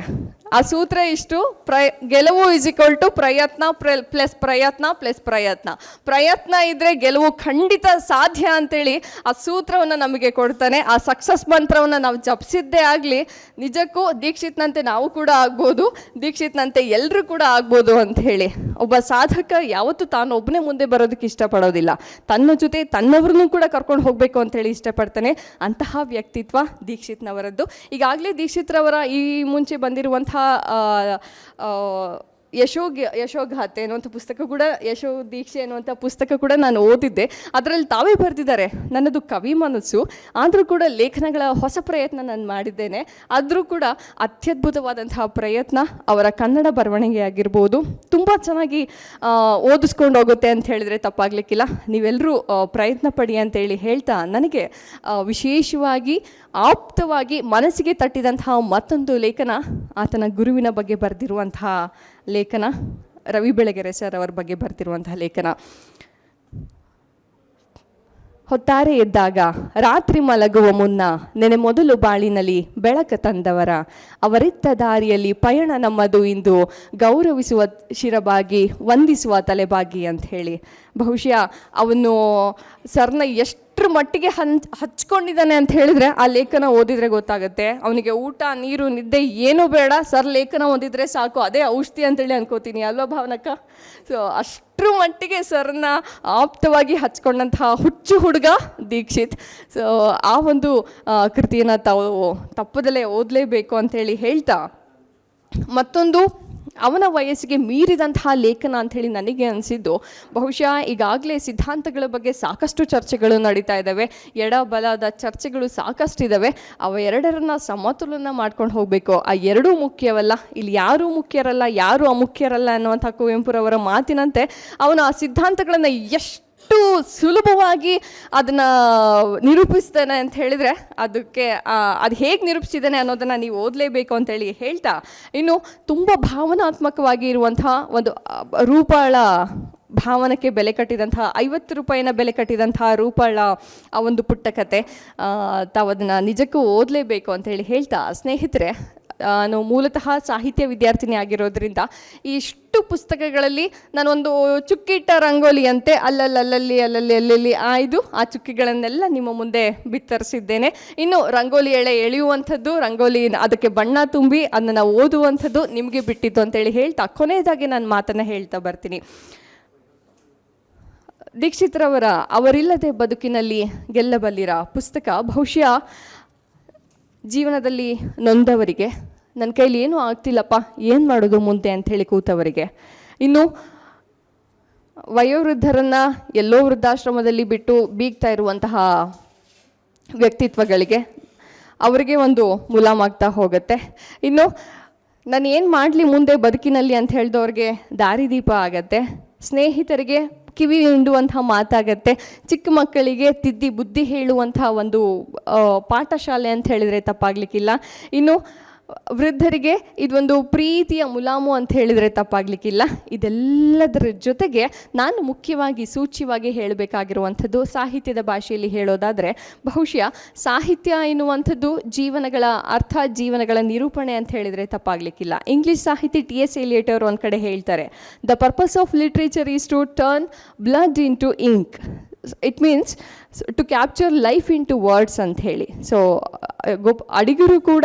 ಆ ಸೂತ್ರ ಇಷ್ಟು? ಪ್ರಯ, ಗೆಲುವು ಇಸ್ ಈಕ್ವಲ್ ಟು ಪ್ರಯತ್ನ ಪ್ಲಸ್ ಪ್ರಯತ್ನ ಪ್ಲಸ್ ಪ್ರಯತ್ನ. ಪ್ರಯತ್ನ ಇದ್ದರೆ ಗೆಲುವು ಖಂಡಿತ ಸಾಧ್ಯ ಅಂತೇಳಿ ಆ ಸೂತ್ರವನ್ನು ನಮಗೆ ಕೊಡ್ತಾನೆ. ಆ ಸಕ್ಸಸ್ ಮಂತ್ರವನ್ನು ನಾವು ಜಪಿಸಿದ್ದೇ ಆಗಲಿ, ನಿಜಕ್ಕೂ ದೀಕ್ಷಿತ್ನಂತೆ ನಾವು ಕೂಡ ಆಗ್ಬೋದು, ದೀಕ್ಷಿತ್ನಂತೆ ಎಲ್ಲರೂ ಕೂಡ ಆಗ್ಬೋದು ಅಂತ ಹೇಳಿ ಒಬ್ಬ ಸಾಧಕ ಯಾವತ್ತೂ ತಾನು ಒಬ್ಬನೇ ಮುಂದೆ ಬರೋದಕ್ಕೆ ಇಷ್ಟಪಡೋದಿಲ್ಲ. ತನ್ನ ಜೊತೆ ತನ್ನವ್ರನ್ನೂ ಕೂಡ ಕರ್ಕೊಂಡು ಹೋಗಬೇಕು ಅಂತೇಳಿ ಇಷ್ಟಪಡ್ತಾನೆ. ಅಂತಹ ವ್ಯಕ್ತಿತ್ವ ದೀಕ್ಷಿತ್ನವರದ್ದು. ಈಗಾಗಲೇ ದೀಕ್ಷಿತ್ರವರ ಈ ಮುಂಚೆ ಬಂದಿರುವಂತಹ ಆ, ಆ, ಯಶೋಗ್, ಯಶೋಗಾಥೆ ಅನ್ನುವಂಥ ಪುಸ್ತಕ ಕೂಡ, ಯಶೋ ದೀಕ್ಷೆ ಅನ್ನುವಂಥ ಪುಸ್ತಕ ಕೂಡ ನಾನು ಓದಿದ್ದೆ. ಅದರಲ್ಲಿ ತಾವೇ ಬರೆದಿದ್ದಾರೆ. ನನ್ನದು ಕವಿ ಮನಸ್ಸು. ಆದರೂ ಕೂಡ ಲೇಖನಗಳ ಹೊಸ ಪ್ರಯತ್ನ ನಾನು ಮಾಡಿದ್ದೇನೆ. ಆದರೂ ಕೂಡ ಅತ್ಯದ್ಭುತವಾದಂತಹ ಪ್ರಯತ್ನ ಅವರ ಕನ್ನಡ ಬರವಣಿಗೆ ಆಗಿರ್ಬೋದು. ತುಂಬ ಚೆನ್ನಾಗಿ ಓದಿಸ್ಕೊಂಡು ಹೋಗುತ್ತೆ ಅಂತ ಹೇಳಿದರೆ ತಪ್ಪಾಗಲಿಕ್ಕಿಲ್ಲ. ನೀವೆಲ್ಲರೂ ಪ್ರಯತ್ನ ಪಡಿ ಅಂತೇಳಿ ಹೇಳ್ತಾ ನನಗೆ ವಿಶೇಷವಾಗಿ, ಆಪ್ತವಾಗಿ ಮನಸ್ಸಿಗೆ ತಟ್ಟಿದಂತಹ ಮತ್ತೊಂದು ಲೇಖನ ಆತನ ಗುರುವಿನ ಬಗ್ಗೆ ಬರೆದಿರುವಂತಹ ಲೇಖನ. ರವಿ ಬೆಳಗೆರೆ ಸರ್ ಅವರ ಬಗ್ಗೆ ಬರ್ತಿರುವಂತಹ ಲೇಖನ. ಹೊತ್ತಾರೆ ಎದ್ದಾಗ ರಾತ್ರಿ ಮಲಗುವ ಮುನ್ನ ನೆನೆ ಮೊದಲು ಬಾಳಿನಲ್ಲಿ ಬೆಳಕ ತಂದವರ. ಅವರಿತ್ತ ದಾರಿಯಲ್ಲಿ ಪಯಣ ನಮ್ಮದು ಇಂದು ಗೌರವಿಸುವ ಶಿರಬಾಗಿ, ವಂದಿಸುವ ತಲೆಬಾಗಿ ಅಂತ ಹೇಳಿ. ಬಹುಶಃ ಅವನು ಸರ್ನ ಎಷ್ಟರ ಮಟ್ಟಿಗೆ ಹಂಚ್ ಹಚ್ಕೊಂಡಿದ್ದಾನೆ ಅಂತ ಹೇಳಿದ್ರೆ ಆ ಲೇಖನ ಓದಿದ್ರೆ ಗೊತ್ತಾಗುತ್ತೆ. ಅವನಿಗೆ ಊಟ, ನೀರು, ನಿದ್ದೆ ಏನೂ ಬೇಡ. ಸರ್, ಲೇಖನ ಓದಿದ್ರೆ ಸಾಕು. ಅದೇ ಔಷಧಿ ಅಂತೇಳಿ ಅನ್ಕೋತೀನಿ. ಅಲ್ವಾ ಭಾವನಕ್ಕ? ಸೊ ಅಷ್ಟರ ಮಟ್ಟಿಗೆ ಸರ್ನ ಆಪ್ತವಾಗಿ ಹಚ್ಕೊಂಡಂತಹ ಹುಚ್ಚು ಹುಡುಗ ದೀಕ್ಷಿತ್. ಸೊ ಆ ಒಂದು ಕೃತಿಯನ್ನು ತಾವು ತಪ್ಪದಲ್ಲೇ ಓದಲೇಬೇಕು ಅಂತೇಳಿ ಹೇಳ್ತಾ ಮತ್ತೊಂದು ಅವನ ವಯಸ್ಸಿಗೆ ಮೀರಿದಂತಹ ಲೇಖನ ಅಂಥೇಳಿ ನನಗೆ ಅನಿಸಿದ್ದು. ಬಹುಶಃ ಈಗಾಗಲೇ ಸಿದ್ಧಾಂತಗಳ ಬಗ್ಗೆ ಸಾಕಷ್ಟು ಚರ್ಚೆಗಳು ನಡೀತಾ ಇದ್ದಾವೆ. ಎಡ ಬಲದ ಚರ್ಚೆಗಳು ಸಾಕಷ್ಟಿದ್ದಾವೆ. ಅವ ಎರಡರನ್ನ ಸಮತೋಲನ ಮಾಡ್ಕೊಂಡು ಹೋಗಬೇಕು. ಆ ಎರಡೂ ಮುಖ್ಯವಲ್ಲ. ಇಲ್ಲಿ ಯಾರೂ ಮುಖ್ಯರಲ್ಲ, ಯಾರು ಅಮುಖ್ಯರಲ್ಲ ಅನ್ನುವಂಥ ಕುವೆಂಪುರವರ ಮಾತಿನಂತೆ ಅವನು ಆ ಸಿದ್ಧಾಂತಗಳನ್ನು ಎಷ್ಟು ಎಷ್ಟು ಸುಲಭವಾಗಿ ಅದನ್ನು ನಿರೂಪಿಸ್ತಾನೆ ಅಂತ ಹೇಳಿದರೆ ಅದಕ್ಕೆ ಅದು ಹೇಗೆ ನಿರೂಪಿಸಿದ್ದಾನೆ ಅನ್ನೋದನ್ನು ನೀವು ಓದಲೇಬೇಕು ಅಂತೇಳಿ ಹೇಳ್ತಾ, ಇನ್ನು ತುಂಬ ಭಾವನಾತ್ಮಕವಾಗಿ ಇರುವಂತಹ ಒಂದು ರೂಪಾಳ ಭಾವನಕ್ಕೆ ಬೆಲೆ ಕಟ್ಟಿದಂತಹ, ಐವತ್ತು ರೂಪಾಯಿನ ಬೆಲೆ ಕಟ್ಟಿದಂತಹ ರೂಪಾಳ ಆ ಒಂದು ಪುಟ್ಟ ಕತೆ ತಾವು ಅದನ್ನು ನಿಜಕ್ಕೂ ಓದಲೇಬೇಕು ಅಂತೇಳಿ ಹೇಳ್ತಾ, ಸ್ನೇಹಿತರೆ ನಾನು ಮೂಲತಃ ಸಾಹಿತ್ಯ ವಿದ್ಯಾರ್ಥಿನಿ ಆಗಿರೋದ್ರಿಂದ ಇಷ್ಟು ಪುಸ್ತಕಗಳಲ್ಲಿ ನಾನೊಂದು ಚುಕ್ಕಿಟ್ಟ ರಂಗೋಲಿಯಂತೆ ಅಲ್ಲಲ್ಲಿ ಅಲ್ಲಲ್ಲಿ ಅಲ್ಲಲ್ಲಿ ಆಯ್ದು ಆ ಚುಕ್ಕಿಗಳನ್ನೆಲ್ಲ ನಿಮ್ಮ ಮುಂದೆ ಬಿತ್ತರಿಸಿದ್ದೇನೆ. ಇನ್ನು ರಂಗೋಲಿ ಎಳೆ ಎಳೆಯುವಂಥದ್ದು, ರಂಗೋಲಿ ಅದಕ್ಕೆ ಬಣ್ಣ ತುಂಬಿ ಅದನ್ನು ಓದುವಂಥದ್ದು ನಿಮಗೆ ಬಿಟ್ಟಿತ್ತು ಅಂತೇಳಿ ಹೇಳ್ತಾ ಕೊನೆಯದಾಗಿ ನಾನು ಮಾತನ್ನು ಹೇಳ್ತಾ ಬರ್ತೀನಿ. ದೀಕ್ಷಿತ್ರವರ ಅವರಿಲ್ಲದೆ ಬದುಕಿನಲ್ಲಿ ಗೆಲ್ಲಬಲ್ಲಿರ ಪುಸ್ತಕ ಬಹುಶಃ ಜೀವನದಲ್ಲಿ ನೊಂದವರಿಗೆ, ನನ್ನ ಕೈಲಿ ಏನೂ ಆಗ್ತಿಲ್ಲಪ್ಪ, ಏನು ಮಾಡೋದು ಮುಂದೆ ಅಂಥೇಳಿ ಕೂತವರಿಗೆ. ಇನ್ನು ವಯೋವೃದ್ಧರನ್ನು ಎಲ್ಲೋ ವೃದ್ಧಾಶ್ರಮದಲ್ಲಿ ಬಿಟ್ಟು ಬೀಗ್ತಾ ಇರುವಂತಹ ವ್ಯಕ್ತಿತ್ವಗಳಿಗೆ ಅವರಿಗೆ ಒಂದು ಮುಲಾಮಾಗ್ತಾ ಹೋಗುತ್ತೆ. ಇನ್ನು ನಾನು ಏನು ಮಾಡಲಿ ಮುಂದೆ ಬದುಕಿನಲ್ಲಿ ಅಂತ ಹೇಳಿದವ್ರಿಗೆ ದಾರಿದೀಪ ಆಗತ್ತೆ. ಸ್ನೇಹಿತರಿಗೆ ಕಿವಿ ಹಿಂಡುವಂತಹ ಮಾತಾಗತ್ತೆ, ಚಿಕ್ಕ ಮಕ್ಕಳಿಗೆ ತಿದ್ದಿ ಬುದ್ಧಿ ಹೇಳುವಂತಹ ಒಂದು ಪಾಠಶಾಲೆ ಅಂತ ಹೇಳಿದರೆ ತಪ್ಪಾಗಲಿಕ್ಕಿಲ್ಲ. ಇನ್ನು ವೃದ್ಧರಿಗೆ ಇದೊಂದು ಪ್ರೀತಿಯ ಮುಲಾಮು ಅಂತ ಹೇಳಿದರೆ ತಪ್ಪಾಗಲಿಕ್ಕಿಲ್ಲ. ಇದೆಲ್ಲದರ ಜೊತೆಗೆ ನಾನು ಮುಖ್ಯವಾಗಿ ಸೂಚ್ಯವಾಗಿ ಹೇಳಬೇಕಾಗಿರುವಂಥದ್ದು ಸಾಹಿತ್ಯದ ಭಾಷೆಯಲ್ಲಿ ಹೇಳೋದಾದರೆ, ಬಹುಶಃ ಸಾಹಿತ್ಯ ಎನ್ನುವಂಥದ್ದು ಜೀವನಗಳ ಅರ್ಥ, ಜೀವನಗಳ ನಿರೂಪಣೆ ಅಂತ ಹೇಳಿದರೆ ತಪ್ಪಾಗಲಿಕ್ಕಿಲ್ಲ. ಇಂಗ್ಲೀಷ್ ಸಾಹಿತಿ ಟಿ ಎಸ್ ಎಲಿಯಟ್ ಅವರು ಒಂದು ಕಡೆ ಹೇಳ್ತಾರೆ the purpose of literature is to turn blood into ink it means to capture life into words ಅಂತ ಹೇಳಿ ಸೊ ಗೊಪ್, ಅಡಿಗರು ಕೂಡ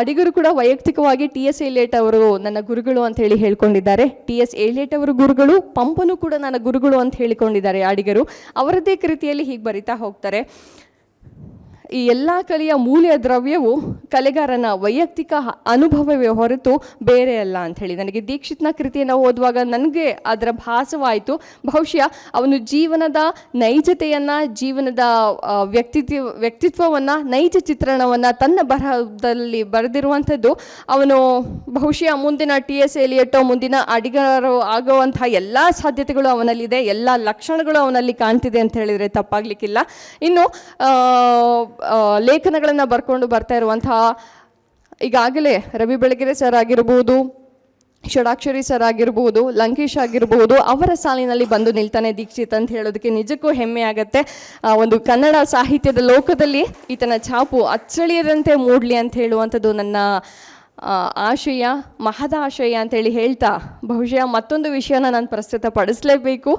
ಅಡಿಗರು ಕೂಡ ವೈಯಕ್ತಿಕವಾಗಿ ಟಿ ಎಸ್ ಏಲೇಟ್ ಅವರು ನನ್ನ ಗುರುಗಳು ಅಂತ ಹೇಳಿ ಹೇಳ್ಕೊಂಡಿದ್ದಾರೆ. ಟಿ ಎಸ್ ಏಲೇಟ್ ಅವರು ಗುರುಗಳು, ಪಂಪನು ಕೂಡ ನನ್ನ ಗುರುಗಳು ಅಂತ ಹೇಳಿಕೊಂಡಿದ್ದಾರೆ ಅಡಿಗರು. ಅವರದ್ದೇ ಕೃತಿಯಲ್ಲಿ ಹೀಗೆ ಬರಿತಾ ಹೋಗ್ತಾರೆ. ಈ ಎಲ್ಲ ಕಲೆಯ ಮೂಲ ದ್ರವ್ಯವು ಕಲೆಗಾರನ ವೈಯಕ್ತಿಕ ಅನುಭವವೇ ಹೊರತು ಬೇರೆ ಅಲ್ಲ ಅಂಥೇಳಿ. ನನಗೆ ದೀಕ್ಷಿತ್ನ ಕೃತಿಯನ್ನು ಓದುವಾಗ ನನಗೆ ಅದರ ಭಾಸವಾಯಿತು. ಬಹುಶಃ ಅವನು ಜೀವನದ ನೈಜತೆಯನ್ನು, ಜೀವನದ ವ್ಯಕ್ತಿತ್ವ, ವ್ಯಕ್ತಿತ್ವವನ್ನು, ನೈಜ ಚಿತ್ರಣವನ್ನು ತನ್ನ ಬರಹದಲ್ಲಿ ಬರೆದಿರುವಂಥದ್ದು. ಅವನು ಬಹುಶಃ ಮುಂದಿನ ಟಿ ಎಸ್ ಎಲಿಯಟ್ಟೋ, ಮುಂದಿನ ಅಡಿಗರು ಆಗುವಂತಹ ಎಲ್ಲ ಸಾಧ್ಯತೆಗಳು ಅವನಲ್ಲಿದೆ, ಎಲ್ಲ ಲಕ್ಷಣಗಳು ಅವನಲ್ಲಿ ಕಾಣ್ತಿದೆ ಅಂತ ಹೇಳಿದರೆ ತಪ್ಪಾಗಲಿಕ್ಕಿಲ್ಲ. ಇನ್ನು ಲೇಖನಗಳನ್ನು ಬರ್ಕೊಂಡು ಬರ್ತಾ ಇರುವಂತಹ ಈಗಾಗಲೇ ರವಿ ಬೆಳಗೆರೆ ಸರ್ ಆಗಿರ್ಬೋದು, ಷಡಾಕ್ಷರಿ ಸರ್ ಆಗಿರ್ಬೋದು, ಲಂಕೇಶ್ ಆಗಿರ್ಬೋದು, ಅವರ ಸಾಲಿನಲ್ಲಿ ಬಂದು ನಿಲ್ತಾನೆ ದೀಕ್ಷಿತ್ ಅಂತ ಹೇಳೋದಕ್ಕೆ ನಿಜಕ್ಕೂ ಹೆಮ್ಮೆ ಆಗುತ್ತೆ. ಒಂದು ಕನ್ನಡ ಸಾಹಿತ್ಯದ ಲೋಕದಲ್ಲಿ ಈತನ ಛಾಪು ಅಚ್ಚಳಿಯದಂತೆ ಮೂಡಲಿ ಅಂತ ಹೇಳುವಂಥದ್ದು ನನ್ನ ಆಶಯ, ಮಹದ ಆಶಯ ಅಂತೇಳಿ ಹೇಳ್ತಾ ಬಹುಶಃ ಮತ್ತೊಂದು ವಿಷಯನ ನಾನು ಪ್ರಸ್ತುತ ಪಡಿಸಲೇಬೇಕು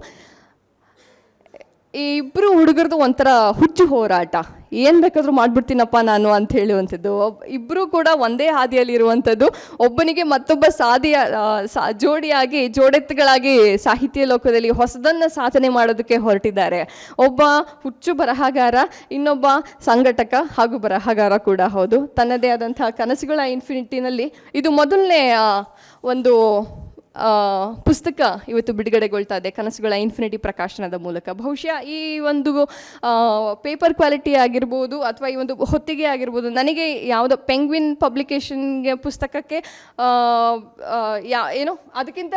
ಈ ಇಬ್ಬರು ಹುಡುಗರದು ಒಂಥರ ಹುಚ್ಚು ಹೋರಾಟ. ಏನು ಬೇಕಾದರೂ ಮಾಡ್ಬಿಡ್ತೀನಪ್ಪ ನಾನು ಅಂತ ಹೇಳುವಂಥದ್ದು. ಇಬ್ಬರು ಕೂಡ ಒಂದೇ ಹಾದಿಯಲ್ಲಿ ಇರುವಂಥದ್ದು ಒಬ್ಬನಿಗೆ ಮತ್ತೊಬ್ಬ ಸಾದಿಯ ಸಾ, ಜೋಡಿಯಾಗಿ, ಜೋಡೆತ್ತುಗಳಾಗಿ ಸಾಹಿತ್ಯ ಲೋಕದಲ್ಲಿ ಹೊಸದನ್ನು ಸಾಧನೆ ಮಾಡೋದಕ್ಕೆ ಹೊರಟಿದ್ದಾರೆ. ಒಬ್ಬ ಹುಚ್ಚು ಬರಹಗಾರ, ಇನ್ನೊಬ್ಬ ಸಂಘಟಕ ಹಾಗೂ ಬರಹಗಾರ ಕೂಡ ಹೌದು. ತನ್ನದೇ ಆದಂತಹ ಕನಸುಗಳ ಇನ್ಫಿನಿಟಿನಲ್ಲಿ ಇದು ಮೊದಲನೇ ಒಂದು ಪುಸ್ತಕ ಇವತ್ತು ಬಿಡುಗಡೆಗೊಳ್ತಾ ಇದೆ ಕನಸುಗಳ ಇನ್ಫಿನಿಟಿ ಪ್ರಕಾಶನದ ಮೂಲಕ. ಬಹುಶಃ ಈ ಒಂದು ಪೇಪರ್ ಕ್ವಾಲಿಟಿ ಆಗಿರ್ಬೋದು ಅಥವಾ ಈ ಒಂದು ಹೊತ್ತಿಗೆ ಆಗಿರ್ಬೋದು ನನಗೆ ಯಾವುದೋ ಪೆಂಗ್ವಿನ್ ಪಬ್ಲಿಕೇಶನ್ಗೆ ಪುಸ್ತಕಕ್ಕೆ ಯಾ, ಏನು ಅದಕ್ಕಿಂತ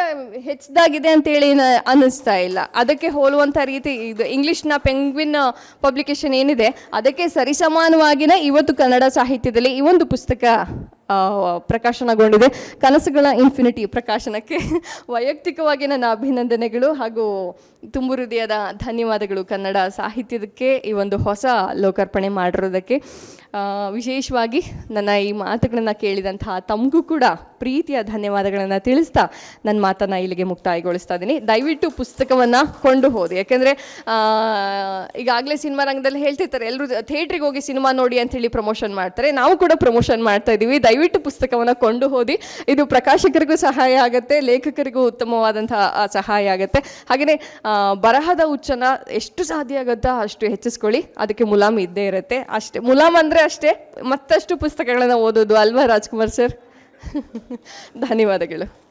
ಹೆಚ್ಚದಾಗಿದೆ ಅಂತೇಳಿ ಅನ್ನಿಸ್ತಾ ಇಲ್ಲ. ಅದಕ್ಕೆ ಹೋಲುವಂಥ ರೀತಿ ಇದು ಇಂಗ್ಲೀಷ್ನ ಪೆಂಗ್ವಿನ್ ಪಬ್ಲಿಕೇಶನ್ ಏನಿದೆ, ಅದಕ್ಕೆ ಸರಿಸಮಾನವಾಗಿನ ಇವತ್ತು ಕನ್ನಡ ಸಾಹಿತ್ಯದಲ್ಲಿ ಈ ಒಂದು ಪುಸ್ತಕ ಪ್ರಕಾಶನಗೊಂಡಿದೆ. ಕನಸುಗಳ ಇನ್ಫಿನಿಟಿ ಪ್ರಕಾಶನಕ್ಕೆ ವೈಯಕ್ತಿಕವಾಗಿ ನನ್ನ ಅಭಿನಂದನೆಗಳು ಹಾಗೂ ತುಂಬು ಹೃದಯದ ಧನ್ಯವಾದಗಳು ಕನ್ನಡ ಸಾಹಿತ್ಯದಕ್ಕೆ ಈ ಒಂದು ಹೊಸ ಲೋಕಾರ್ಪಣೆ ಮಾಡಿರೋದಕ್ಕೆ. ವಿಶೇಷವಾಗಿ ನನ್ನ ಈ ಮಾತುಗಳನ್ನು ಕೇಳಿದಂತಹ ತಮಗೂ ಕೂಡ ಪ್ರೀತಿಯ ಧನ್ಯವಾದಗಳನ್ನು ತಿಳಿಸ್ತಾ ನನ್ನ ಮಾತನ್ನು ಇಲ್ಲಿಗೆ ಮುಕ್ತಾಯಗೊಳಿಸ್ತಾ ಇದ್ದೀನಿ ದಯವಿಟ್ಟು ಪುಸ್ತಕವನ್ನು ಕೊಂಡು ಹೋದೆ. ಯಾಕೆಂದರೆ ಈಗಾಗಲೇ ಸಿನಿಮಾ ರಂಗದಲ್ಲಿ ಹೇಳ್ತಿರ್ತಾರೆ ಎಲ್ಲರೂ ಥಿಯೇಟ್ರಿಗೆ ಹೋಗಿ ಸಿನಿಮಾ ನೋಡಿ ಅಂಥೇಳಿ ಪ್ರಮೋಷನ್ ಮಾಡ್ತಾರೆ. ನಾವು ಕೂಡ ಪ್ರಮೋಷನ್ ಮಾಡ್ತಾ ಇದ್ದೀವಿ ದಯವಿಟ್ಟು ಪುಸ್ತಕವನ್ನು ಕೊಂಡು ಹೋದಿ. ಇದು ಪ್ರಕಾಶಕರಿಗೂ ಸಹಾಯ ಆಗುತ್ತೆ, ಲೇಖಕರಿಗೂ ಉತ್ತಮವಾದಂತಹ ಸಹಾಯ ಆಗುತ್ತೆ. ಹಾಗೆಯೇ ಬರಹದ ಹುಚ್ಚನ ಎಷ್ಟು ಸಾಧ್ಯ ಆಗುತ್ತೋ ಅಷ್ಟು ಹೆಚ್ಚಿಸ್ಕೊಳ್ಳಿ. ಅದಕ್ಕೆ ಮುಲಾಮ್ ಇದ್ದೇ ಇರುತ್ತೆ. ಅಷ್ಟೇ, ಮುಲಾಮ್ ಅಂದರೆ ಅಷ್ಟೇ. ಮತ್ತಷ್ಟು ಪುಸ್ತಕಗಳನ್ನು ಓದೋದು ಅಲ್ವಾ ರಾಜ್ಕುಮಾರ್ ಸರ್? ಧನ್ಯವಾದಗಳು.